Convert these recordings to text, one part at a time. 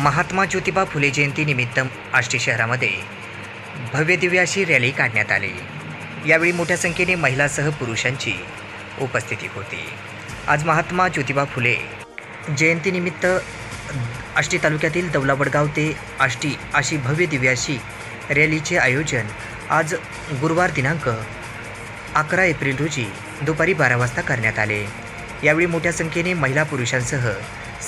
महात्मा ज्योतिबा फुले जयंतीनिमित्त आष्टी शहरामध्ये भव्य दिव्याशी रॅली काढण्यात आली. यावेळी मोठ्या संख्येने महिलासह पुरुषांची उपस्थिती होती. आज महात्मा ज्योतिबा फुले जयंतीनिमित्त आष्टी तालुक्यातील दौलावडगाव ते आष्टी अशी भव्य दिव्याशी रॅलीचे आयोजन आज गुरुवार दिनांक अकरा एप्रिल रोजी दुपारी बारा वाजता करण्यात आले. यावेळी मोठ्या संख्येने महिला पुरुषांसह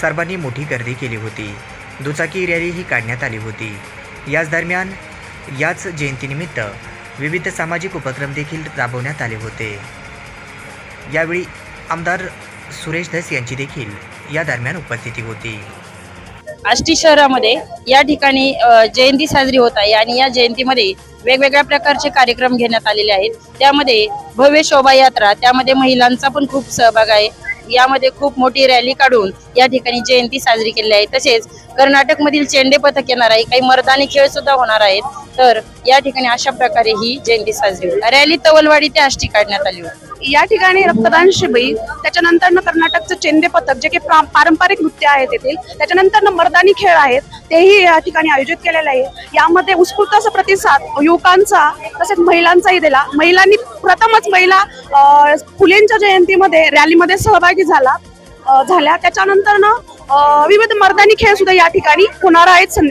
सर्वांनी मोठी गर्दी केली होती. दुचाकी रॅलीही काढण्यात आली होती. याच दरम्यान याच जयंतीनिमित्त विविध सामाजिक उपक्रम देखील राबवण्यात आले होते. यावेळी आमदार सुरेश धस यांची देखील या दरम्यान उपस्थिती होती. आष्टी शहरामध्ये या ठिकाणी जयंती साजरी होत आहे आणि या जयंतीमध्ये वेगवेगळ्या प्रकारचे कार्यक्रम घेण्यात आलेले आहेत. त्यामध्ये भव्य शोभायात्रा त्यामध्ये महिलांचा पण खूप सहभाग आहे. यामध्ये खूप मोठी रॅली काढून या ठिकाणी जयंती साजरी केली आहे. तसेच कर्नाटक मधील चेंडे पथक येणार आहे. काही मर्दानी खेळ सुद्धा होणार आहेत. तर या ठिकाणी अशा प्रकारे ही जयंती साजरी होईल. रॅली तवलवाडी ते आष्टी काढण्यात आली होती. या ठिकाणी रक्तदान शिबिर त्याच्यानंतर कर्नाटकचं चेंदे पथक जे की प्रा- पारंपरिक नृत्य आहे तेथील त्याच्यानंतर मर्दानी खेळ आहेत तेही या ठिकाणी आयोजित केलेले आहे. यामध्ये उत्स्फूर्त असा प्रतिसाद युवकांचा तसेच महिलांचाही दिला. महिलांनी प्रथमच महिला फुलेंच्या जयंतीमध्ये रॅलीमध्ये सहभागी झाला. झाल्या. त्याच्यानंतर ना विविध मर्दानी खेळ सुद्धा या ठिकाणी होणार आहेत.